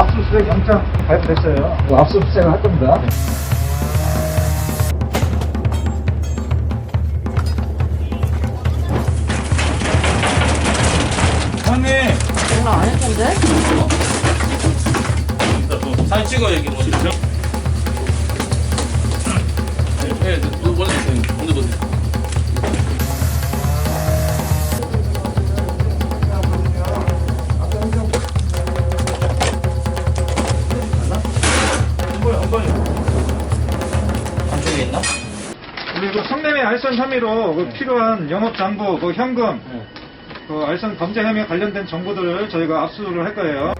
압수수색 영장 발표됐어요. 그 압수수색을 할 겁니다. 형님 전화 안 했던데? 사진 찍어 여기 뭐 좀. 예, 우리 그 성남의 알선 혐의로 그 필요한 영업 장부, 그 현금, 그 알선 범죄 혐의 관련된 정보들을 저희가 압수를 할 거예요.